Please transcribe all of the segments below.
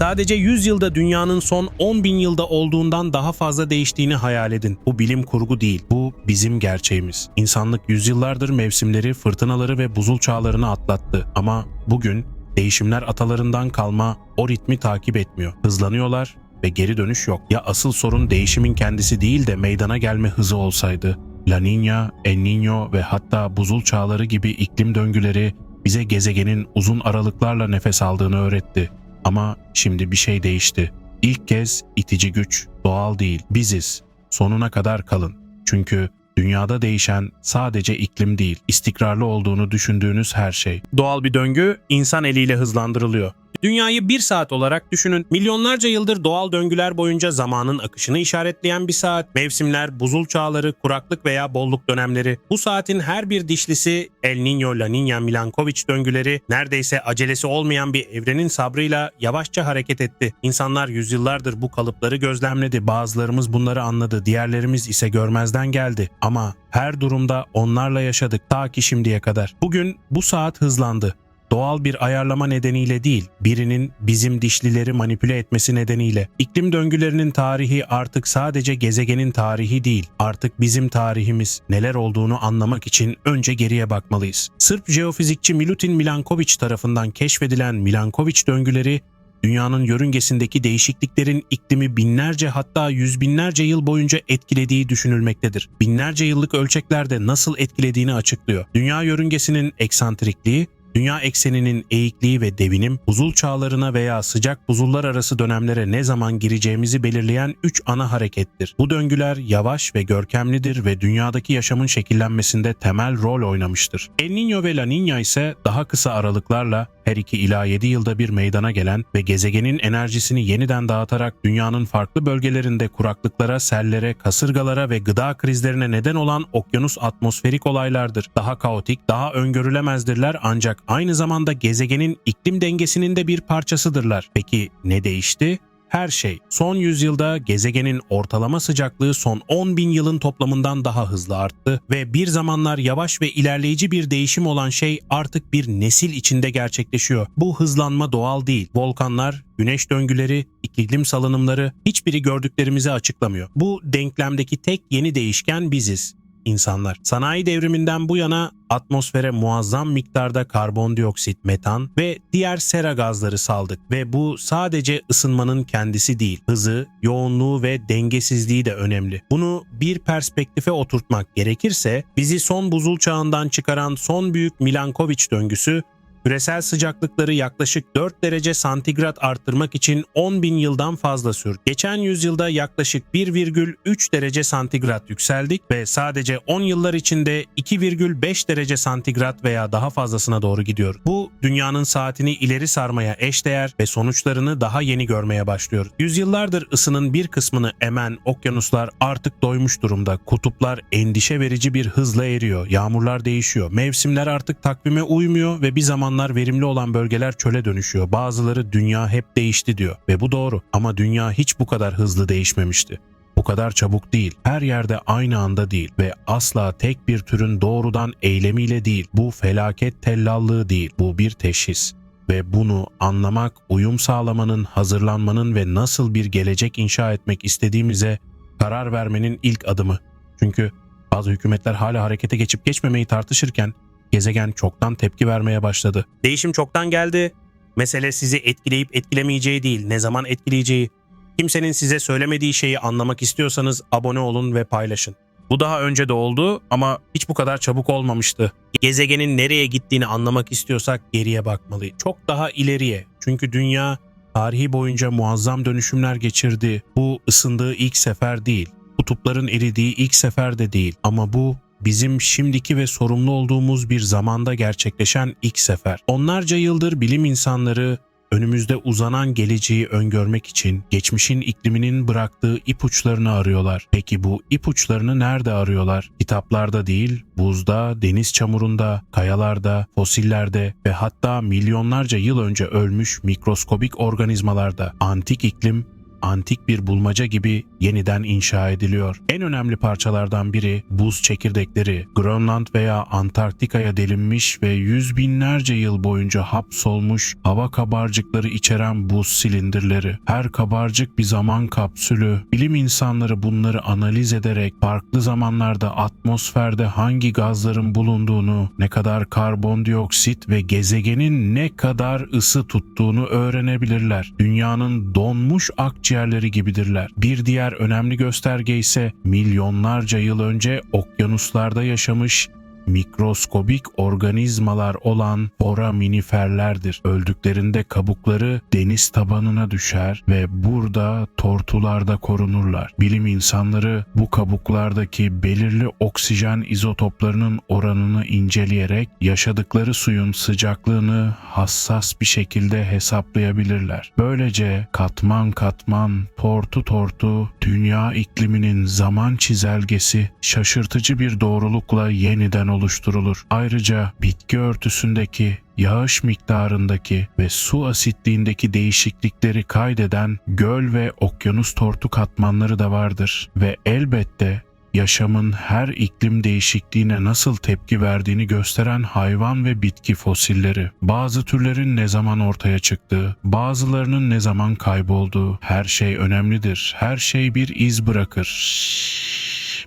Sadece 100 yılda dünyanın son 10 bin yılda olduğundan daha fazla değiştiğini hayal edin. Bu bilim kurgu değil, bu bizim gerçeğimiz. İnsanlık yüzyıllardır mevsimleri, fırtınaları ve buzul çağlarını atlattı. Ama bugün değişimler atalarından kalma o ritmi takip etmiyor. Hızlanıyorlar ve geri dönüş yok. Ya asıl sorun değişimin kendisi değil de meydana gelme hızı olsaydı? La Niña, El Niño ve hatta buzul çağları gibi iklim döngüleri bize gezegenin uzun aralıklarla nefes aldığını öğretti. Ama şimdi bir şey değişti. İlk kez itici güç doğal değil, biziz. Sonuna kadar kalın. Çünkü dünyada değişen sadece iklim değil, istikrarlı olduğunu düşündüğünüz her şey. Doğal bir döngü insan eliyle hızlandırılıyor. Dünyayı bir saat olarak düşünün. Milyonlarca yıldır doğal döngüler boyunca zamanın akışını işaretleyen bir saat. Mevsimler, buzul çağları, kuraklık veya bolluk dönemleri. Bu saatin her bir dişlisi El Niño, La Niña, Milankovic döngüleri neredeyse acelesi olmayan bir evrenin sabrıyla yavaşça hareket etti. İnsanlar yüzyıllardır bu kalıpları gözlemledi. Bazılarımız bunları anladı, diğerlerimiz ise görmezden geldi. Ama her durumda onlarla yaşadık ta ki şimdiye kadar. Bugün bu saat hızlandı doğal bir ayarlama nedeniyle değil, birinin bizim dişlileri manipüle etmesi nedeniyle. İklim döngülerinin tarihi artık sadece gezegenin tarihi değil, artık bizim tarihimiz. Neler olduğunu anlamak için önce geriye bakmalıyız. Sırp jeofizikçi Milutin Milankovic tarafından keşfedilen Milankovic döngüleri dünyanın yörüngesindeki değişikliklerin iklimi binlerce hatta yüz binlerce yıl boyunca etkilediği düşünülmektedir. Binlerce yıllık ölçeklerde nasıl etkilediğini açıklıyor. Dünya yörüngesinin eksantrikliği, Dünya ekseninin eğikliği ve devinim, buzul çağlarına veya sıcak buzullar arası dönemlere ne zaman gireceğimizi belirleyen üç ana harekettir. Bu döngüler yavaş ve görkemlidir ve dünyadaki yaşamın şekillenmesinde temel rol oynamıştır. El Niño ve La Niña ise daha kısa aralıklarla her 2 ila 7 yılda bir meydana gelen ve gezegenin enerjisini yeniden dağıtarak dünyanın farklı bölgelerinde kuraklıklara, sellere, kasırgalara ve gıda krizlerine neden olan okyanus atmosferik olaylardır. Daha kaotik, daha öngörülemezdirler ancak aynı zamanda gezegenin iklim dengesinin de bir parçasıdırlar. Peki ne değişti? Her şey. Son yüzyılda gezegenin ortalama sıcaklığı son 10 bin yılın toplamından daha hızlı arttı ve bir zamanlar yavaş ve ilerleyici bir değişim olan şey artık bir nesil içinde gerçekleşiyor. Bu hızlanma doğal değil. Volkanlar, güneş döngüleri, iklim salınımları hiçbiri gördüklerimizi açıklamıyor. Bu denklemdeki tek yeni değişken biziz insanlar. Sanayi devriminden bu yana atmosfere muazzam miktarda karbondioksit, metan ve diğer sera gazları saldık ve bu sadece ısınmanın kendisi değil, hızı, yoğunluğu ve dengesizliği de önemli. Bunu bir perspektife oturtmak gerekirse bizi son buzul çağından çıkaran son büyük Milankovic döngüsü küresel sıcaklıkları yaklaşık 4 derece santigrat arttırmak için 10 bin yıldan fazla sürdü. Geçen yüzyılda yaklaşık 1,3 derece santigrat yükseldik ve sadece 10 yıllar içinde 2,5 derece santigrat veya daha fazlasına doğru gidiyor. Bu dünyanın saatini ileri sarmaya eşdeğer ve sonuçlarını daha yeni görmeye başlıyor. Yüzyıllardır ısının bir kısmını emen okyanuslar artık doymuş durumda. Kutuplar endişe verici bir hızla eriyor. Yağmurlar değişiyor. Mevsimler artık takvime uymuyor ve bir zaman zamanlar verimli olan bölgeler çöle dönüşüyor. Bazıları dünya hep değişti diyor ve bu doğru ama dünya hiç bu kadar hızlı değişmemişti. Bu kadar çabuk değil, her yerde aynı anda değil ve asla tek bir türün doğrudan eylemiyle değil. Bu felaket tellallığı değil, bu bir teşhis ve bunu anlamak, uyum sağlamanın, hazırlanmanın ve nasıl bir gelecek inşa etmek istediğimize karar vermenin ilk adımı. Çünkü bazı hükümetler hala harekete geçip geçmemeyi tartışırken Gezegen çoktan tepki vermeye başladı. Değişim çoktan geldi. Mesele sizi etkileyip etkilemeyeceği değil, ne zaman etkileyeceği. Kimsenin size söylemediği şeyi anlamak istiyorsanız abone olun ve paylaşın. Bu daha önce de oldu ama hiç bu kadar çabuk olmamıştı. Gezegenin nereye gittiğini anlamak istiyorsak geriye bakmalıyız. Çok daha ileriye. Çünkü dünya tarihi boyunca muazzam dönüşümler geçirdi. Bu ısındığı ilk sefer değil. Kutupların eridiği ilk sefer de değil. Ama bu bizim şimdiki ve sorumlu olduğumuz bir zamanda gerçekleşen ilk sefer. Onlarca yıldır bilim insanları önümüzde uzanan geleceği öngörmek için geçmişin ikliminin bıraktığı ipuçlarını arıyorlar. Peki bu ipuçlarını nerede arıyorlar? Kitaplarda değil, buzda, deniz çamurunda, kayalarda, fosillerde ve hatta milyonlarca yıl önce ölmüş mikroskobik organizmalarda. Antik iklim antik bir bulmaca gibi yeniden inşa ediliyor. En önemli parçalardan biri buz çekirdekleri. Grönland veya Antarktika'ya delinmiş ve yüz binlerce yıl boyunca hapsolmuş hava kabarcıkları içeren buz silindirleri. Her kabarcık bir zaman kapsülü. Bilim insanları bunları analiz ederek farklı zamanlarda atmosferde hangi gazların bulunduğunu, ne kadar karbondioksit ve gezegenin ne kadar ısı tuttuğunu öğrenebilirler. Dünyanın donmuş akciğerleri gibidirler. Bir diğer önemli gösterge ise milyonlarca yıl önce okyanuslarda yaşamış mikroskobik organizmalar olan foraminiferlerdir. Öldüklerinde kabukları deniz tabanına düşer ve burada tortularda korunurlar. Bilim insanları bu kabuklardaki belirli oksijen izotoplarının oranını inceleyerek yaşadıkları suyun sıcaklığını hassas bir şekilde hesaplayabilirler. Böylece katman katman, tortu tortu dünya ikliminin zaman çizelgesi şaşırtıcı bir doğrulukla yeniden oluşturulur. Ayrıca bitki örtüsündeki yağış miktarındaki ve su asitliğindeki değişiklikleri kaydeden göl ve okyanus tortu katmanları da vardır ve elbette yaşamın her iklim değişikliğine nasıl tepki verdiğini gösteren hayvan ve bitki fosilleri. Bazı türlerin ne zaman ortaya çıktığı, bazılarının ne zaman kaybolduğu, her şey önemlidir. Her şey bir iz bırakır.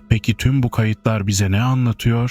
Peki tüm bu kayıtlar bize ne anlatıyor?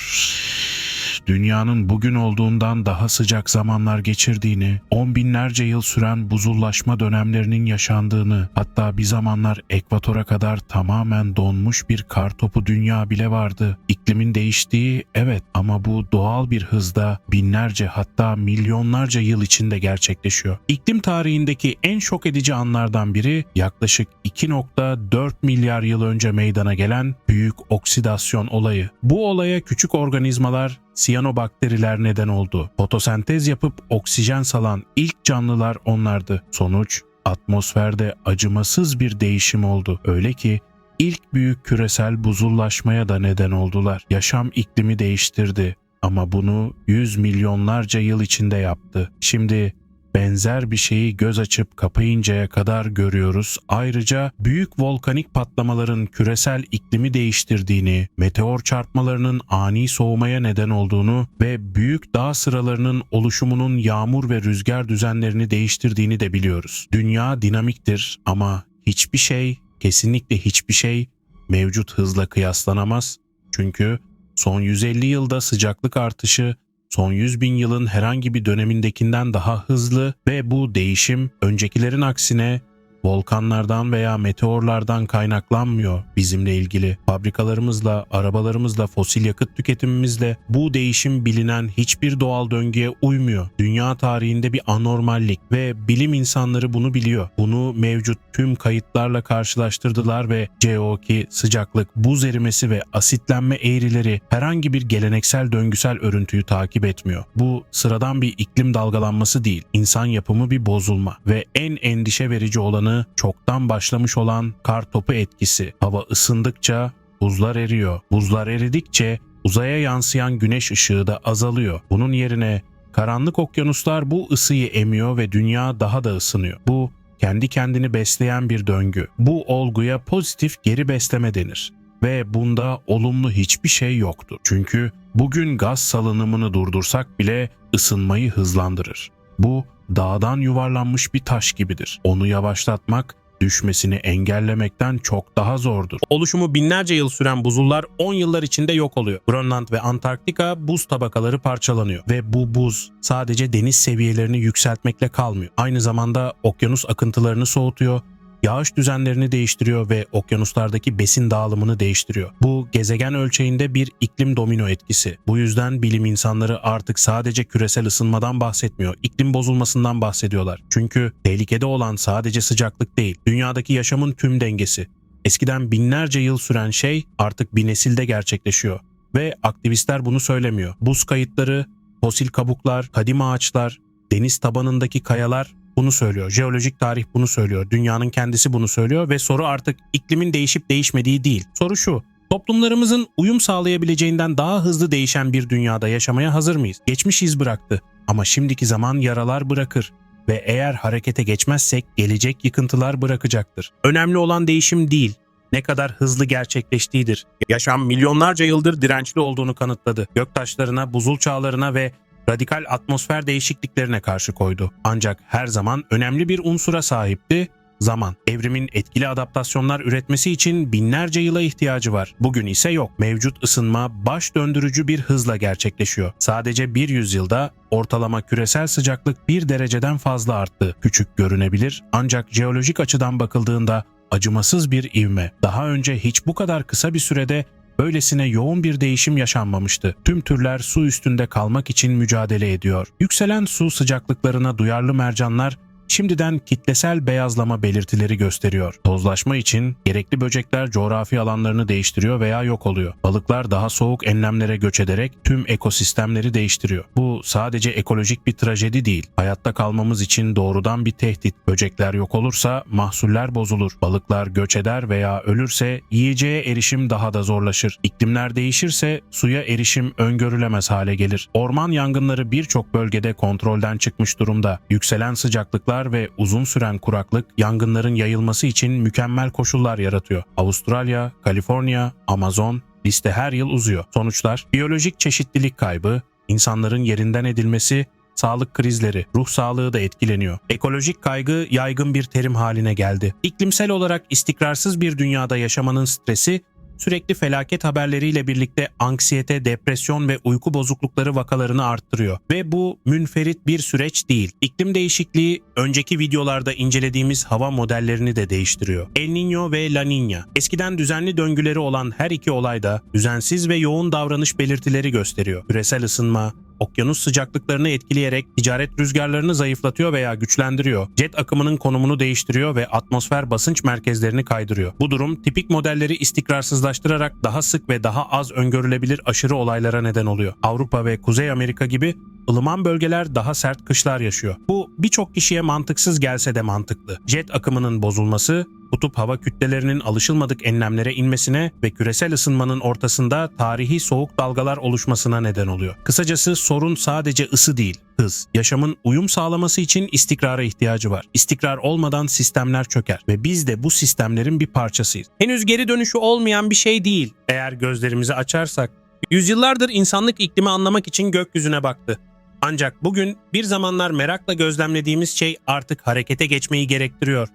Dünyanın bugün olduğundan daha sıcak zamanlar geçirdiğini, on binlerce yıl süren buzullaşma dönemlerinin yaşandığını, hatta bir zamanlar ekvatora kadar tamamen donmuş bir kar topu dünya bile vardı. İklimin değiştiği evet ama bu doğal bir hızda binlerce hatta milyonlarca yıl içinde gerçekleşiyor. İklim tarihindeki en şok edici anlardan biri yaklaşık 2.4 milyar yıl önce meydana gelen büyük oksidasyon olayı. Bu olaya küçük organizmalar siyanobakteriler neden oldu. Fotosentez yapıp oksijen salan ilk canlılar onlardı. Sonuç atmosferde acımasız bir değişim oldu. Öyle ki ilk büyük küresel buzullaşmaya da neden oldular. Yaşam iklimi değiştirdi ama bunu yüz milyonlarca yıl içinde yaptı. Şimdi benzer bir şeyi göz açıp kapayıncaya kadar görüyoruz. Ayrıca büyük volkanik patlamaların küresel iklimi değiştirdiğini, meteor çarpmalarının ani soğumaya neden olduğunu ve büyük dağ sıralarının oluşumunun yağmur ve rüzgar düzenlerini değiştirdiğini de biliyoruz. Dünya dinamiktir ama hiçbir şey, kesinlikle hiçbir şey mevcut hızla kıyaslanamaz. Çünkü son 150 yılda sıcaklık artışı son 100 bin yılın herhangi bir dönemindekinden daha hızlı ve bu değişim öncekilerin aksine volkanlardan veya meteorlardan kaynaklanmıyor bizimle ilgili. Fabrikalarımızla, arabalarımızla, fosil yakıt tüketimimizle bu değişim bilinen hiçbir doğal döngüye uymuyor. Dünya tarihinde bir anormallik ve bilim insanları bunu biliyor. Bunu mevcut tüm kayıtlarla karşılaştırdılar ve CO2, sıcaklık, buz erimesi ve asitlenme eğrileri herhangi bir geleneksel döngüsel örüntüyü takip etmiyor. Bu sıradan bir iklim dalgalanması değil, insan yapımı bir bozulma ve en endişe verici olanı çoktan başlamış olan kar topu etkisi. Hava ısındıkça buzlar eriyor. Buzlar eridikçe uzaya yansıyan güneş ışığı da azalıyor. Bunun yerine karanlık okyanuslar bu ısıyı emiyor ve dünya daha da ısınıyor. Bu kendi kendini besleyen bir döngü. Bu olguya pozitif geri besleme denir ve bunda olumlu hiçbir şey yoktur. Çünkü bugün gaz salınımını durdursak bile ısınmayı hızlandırır. Bu dağdan yuvarlanmış bir taş gibidir. Onu yavaşlatmak düşmesini engellemekten çok daha zordur. Oluşumu binlerce yıl süren buzullar 10 yıllar içinde yok oluyor. Grönland ve Antarktika buz tabakaları parçalanıyor ve bu buz sadece deniz seviyelerini yükseltmekle kalmıyor. Aynı zamanda okyanus akıntılarını soğutuyor, yağış düzenlerini değiştiriyor ve okyanuslardaki besin dağılımını değiştiriyor. Bu gezegen ölçeğinde bir iklim domino etkisi. Bu yüzden bilim insanları artık sadece küresel ısınmadan bahsetmiyor, iklim bozulmasından bahsediyorlar. Çünkü tehlikede olan sadece sıcaklık değil, dünyadaki yaşamın tüm dengesi. Eskiden binlerce yıl süren şey artık bir nesilde gerçekleşiyor. Ve aktivistler bunu söylemiyor. Buz kayıtları, fosil kabuklar, kadim ağaçlar, deniz tabanındaki kayalar bunu söylüyor. Jeolojik tarih bunu söylüyor. Dünyanın kendisi bunu söylüyor ve soru artık iklimin değişip değişmediği değil. Soru şu. Toplumlarımızın uyum sağlayabileceğinden daha hızlı değişen bir dünyada yaşamaya hazır mıyız? Geçmiş iz bıraktı ama şimdiki zaman yaralar bırakır. ve eğer harekete geçmezsek gelecek yıkıntılar bırakacaktır. Önemli olan değişim değil, ne kadar hızlı gerçekleştiğidir. Yaşam milyonlarca yıldır dirençli olduğunu kanıtladı. Göktaşlarına, buzul çağlarına ve radikal atmosfer değişikliklerine karşı koydu. Ancak her zaman önemli bir unsura sahipti, zaman. Evrimin etkili adaptasyonlar üretmesi için binlerce yıla ihtiyacı var. Bugün ise yok. Mevcut ısınma baş döndürücü bir hızla gerçekleşiyor. Sadece bir yüzyılda ortalama küresel sıcaklık bir dereceden fazla arttı. Küçük görünebilir ancak jeolojik açıdan bakıldığında acımasız bir ivme. Daha önce hiç bu kadar kısa bir sürede böylesine yoğun bir değişim yaşanmamıştı. Tüm türler su üstünde kalmak için mücadele ediyor. Yükselen su sıcaklıklarına duyarlı mercanlar şimdiden kitlesel beyazlama belirtileri gösteriyor. Tozlaşma için gerekli böcekler coğrafi alanlarını değiştiriyor veya yok oluyor. Balıklar daha soğuk enlemlere göç ederek tüm ekosistemleri değiştiriyor. Bu sadece ekolojik bir trajedi değil. Hayatta kalmamız için doğrudan bir tehdit. Böcekler yok olursa mahsuller bozulur. Balıklar göç eder veya ölürse yiyeceğe erişim daha da zorlaşır. İklimler değişirse suya erişim öngörülemez hale gelir. Orman yangınları birçok bölgede kontrolden çıkmış durumda. Yükselen sıcaklıklar ve uzun süren kuraklık yangınların yayılması için mükemmel koşullar yaratıyor. Avustralya, Kaliforniya, Amazon liste her yıl uzuyor. Sonuçlar biyolojik çeşitlilik kaybı, insanların yerinden edilmesi, sağlık krizleri, ruh sağlığı da etkileniyor. Ekolojik kaygı yaygın bir terim haline geldi. İklimsel olarak istikrarsız bir dünyada yaşamanın stresi sürekli felaket haberleriyle birlikte anksiyete, depresyon ve uyku bozuklukları vakalarını arttırıyor. Ve bu münferit bir süreç değil. İklim değişikliği önceki videolarda incelediğimiz hava modellerini de değiştiriyor. El Niño ve La Niña. Eskiden düzenli döngüleri olan her iki olayda düzensiz ve yoğun davranış belirtileri gösteriyor. Küresel ısınma, okyanus sıcaklıklarını etkileyerek ticaret rüzgarlarını zayıflatıyor veya güçlendiriyor. Jet akımının konumunu değiştiriyor ve atmosfer basınç merkezlerini kaydırıyor. Bu durum tipik modelleri istikrarsızlaştırarak daha sık ve daha az öngörülebilir aşırı olaylara neden oluyor. Avrupa ve Kuzey Amerika gibi ılıman bölgeler daha sert kışlar yaşıyor. Bu birçok kişiye mantıksız gelse de mantıklı. Jet akımının bozulması, kutup hava kütlelerinin alışılmadık enlemlere inmesine ve küresel ısınmanın ortasında tarihi soğuk dalgalar oluşmasına neden oluyor. Kısacası sorun sadece ısı değil, hız. Yaşamın uyum sağlaması için istikrara ihtiyacı var. İstikrar olmadan sistemler çöker ve biz de bu sistemlerin bir parçasıyız. Henüz geri dönüşü olmayan bir şey değil. Eğer gözlerimizi açarsak. Yüzyıllardır insanlık iklimi anlamak için gökyüzüne baktı. Ancak bugün bir zamanlar merakla gözlemlediğimiz şey artık harekete geçmeyi gerektiriyor.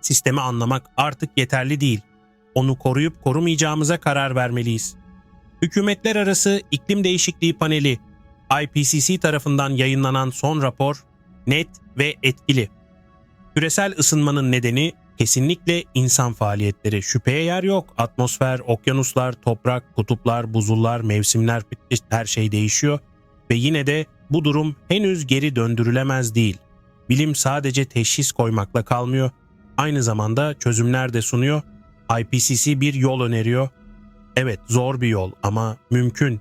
Sistemi anlamak artık yeterli değil. Onu koruyup korumayacağımıza karar vermeliyiz. Hükümetler Arası İklim Değişikliği Paneli IPCC tarafından yayınlanan son rapor net ve etkili. Küresel ısınmanın nedeni kesinlikle insan faaliyetleri. Şüpheye yer yok. Atmosfer, okyanuslar, toprak, kutuplar, buzullar, mevsimler her şey değişiyor ve yine de bu durum henüz geri döndürülemez değil. Bilim sadece teşhis koymakla kalmıyor, aynı zamanda çözümler de sunuyor. IPCC bir yol öneriyor. Evet zor bir yol ama mümkün.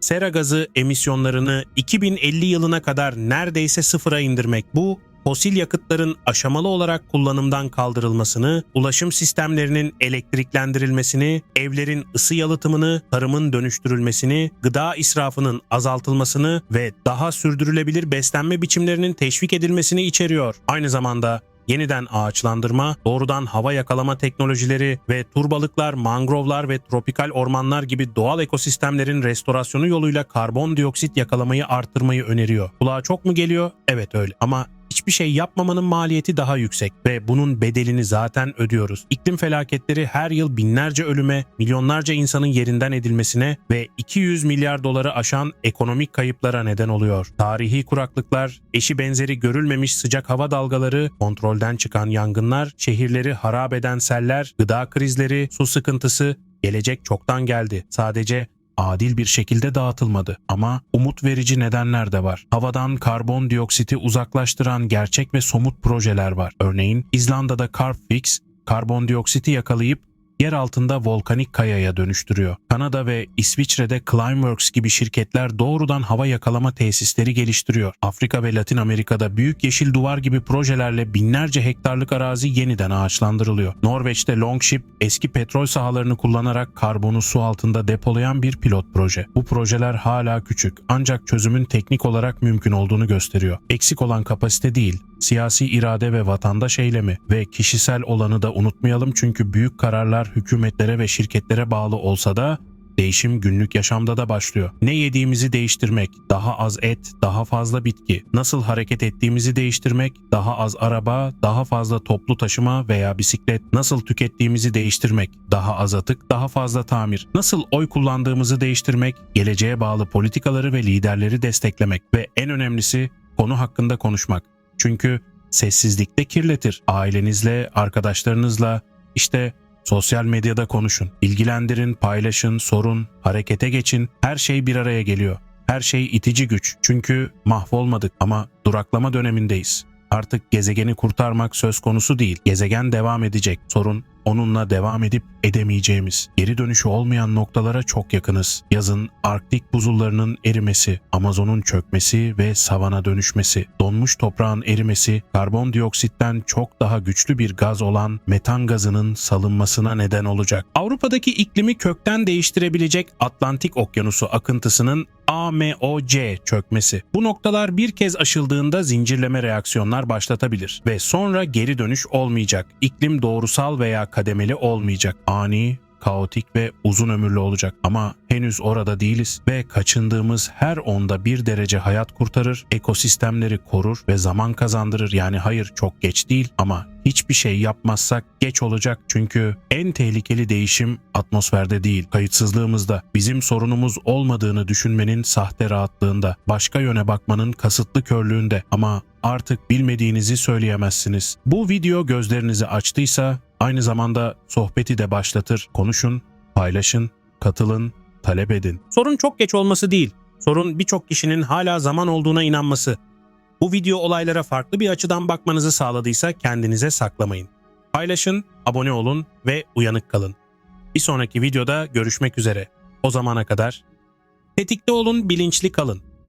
Sera gazı emisyonlarını 2050 yılına kadar neredeyse sıfıra indirmek bu fosil yakıtların aşamalı olarak kullanımdan kaldırılmasını, ulaşım sistemlerinin elektriklendirilmesini, evlerin ısı yalıtımını, tarımın dönüştürülmesini, gıda israfının azaltılmasını ve daha sürdürülebilir beslenme biçimlerinin teşvik edilmesini içeriyor. Aynı zamanda yeniden ağaçlandırma, doğrudan hava yakalama teknolojileri ve turbalıklar, mangrovlar ve tropikal ormanlar gibi doğal ekosistemlerin restorasyonu yoluyla karbondioksit yakalamayı arttırmayı öneriyor. Kulağa çok mu geliyor? Evet öyle. Ama hiçbir şey yapmamanın maliyeti daha yüksek ve bunun bedelini zaten ödüyoruz. İklim felaketleri her yıl binlerce ölüme, milyonlarca insanın yerinden edilmesine ve 200 milyar doları aşan ekonomik kayıplara neden oluyor. Tarihi kuraklıklar, eşi benzeri görülmemiş sıcak hava dalgaları, kontrolden çıkan yangınlar, şehirleri harap eden seller, gıda krizleri, su sıkıntısı, gelecek çoktan geldi. Sadece adil bir şekilde dağıtılmadı ama umut verici nedenler de var. Havadan karbondioksiti uzaklaştıran gerçek ve somut projeler var. Örneğin İzlanda'da Carbfix karbondioksiti yakalayıp yer altında volkanik kayaya dönüştürüyor. Kanada ve İsviçre'de Climeworks gibi şirketler doğrudan hava yakalama tesisleri geliştiriyor. Afrika ve Latin Amerika'da büyük yeşil duvar gibi projelerle binlerce hektarlık arazi yeniden ağaçlandırılıyor. Norveç'te Longship eski petrol sahalarını kullanarak karbonu su altında depolayan bir pilot proje. Bu projeler hala küçük ancak çözümün teknik olarak mümkün olduğunu gösteriyor. Eksik olan kapasite değil, siyasi irade ve vatandaş eylemi ve kişisel olanı da unutmayalım çünkü büyük kararlar hükümetlere ve şirketlere bağlı olsa da Değişim günlük yaşamda da başlıyor. Ne yediğimizi değiştirmek, daha az et, daha fazla bitki. Nasıl hareket ettiğimizi değiştirmek, daha az araba, daha fazla toplu taşıma veya bisiklet. Nasıl tükettiğimizi değiştirmek, daha az atık, daha fazla tamir. Nasıl oy kullandığımızı değiştirmek, geleceğe bağlı politikaları ve liderleri desteklemek ve en önemlisi konu hakkında konuşmak. Çünkü sessizlikte kirletir. Ailenizle, arkadaşlarınızla, işte Sosyal medyada konuşun, ilgilendirin, paylaşın, sorun, harekete geçin. Her şey bir araya geliyor. Her şey itici güç. Çünkü mahvolmadık ama duraklama dönemindeyiz. Artık gezegeni kurtarmak söz konusu değil. Gezegen devam edecek. Sorun onunla devam edip edemeyeceğimiz, geri dönüşü olmayan noktalara çok yakınız. Yazın Arktik buzullarının erimesi, Amazon'un çökmesi ve savana dönüşmesi, donmuş toprağın erimesi, karbondioksitten çok daha güçlü bir gaz olan metan gazının salınmasına neden olacak. Avrupa'daki iklimi kökten değiştirebilecek Atlantik Okyanusu akıntısının AMOC çökmesi. Bu noktalar bir kez aşıldığında zincirleme reaksiyonlar başlatabilir ve sonra geri dönüş olmayacak. İklim doğrusal veya kademeli olmayacak. Ani, kaotik ve uzun ömürlü olacak. Ama henüz orada değiliz ve kaçındığımız her onda bir derece hayat kurtarır, ekosistemleri korur ve zaman kazandırır. Yani hayır çok geç değil ama hiçbir şey yapmazsak geç olacak. Çünkü en tehlikeli değişim atmosferde değil, kayıtsızlığımızda. Bizim sorunumuz olmadığını düşünmenin sahte rahatlığında, başka yöne bakmanın kasıtlı körlüğünde ama artık bilmediğinizi söyleyemezsiniz. Bu video gözlerinizi açtıysa aynı zamanda sohbeti de başlatır. Konuşun, paylaşın, katılın, talep edin. Sorun çok geç olması değil. Sorun birçok kişinin hala zaman olduğuna inanması. Bu video olaylara farklı bir açıdan bakmanızı sağladıysa kendinize saklamayın. Paylaşın, abone olun ve uyanık kalın. Bir sonraki videoda görüşmek üzere. O zamana kadar tetikte olun, bilinçli kalın.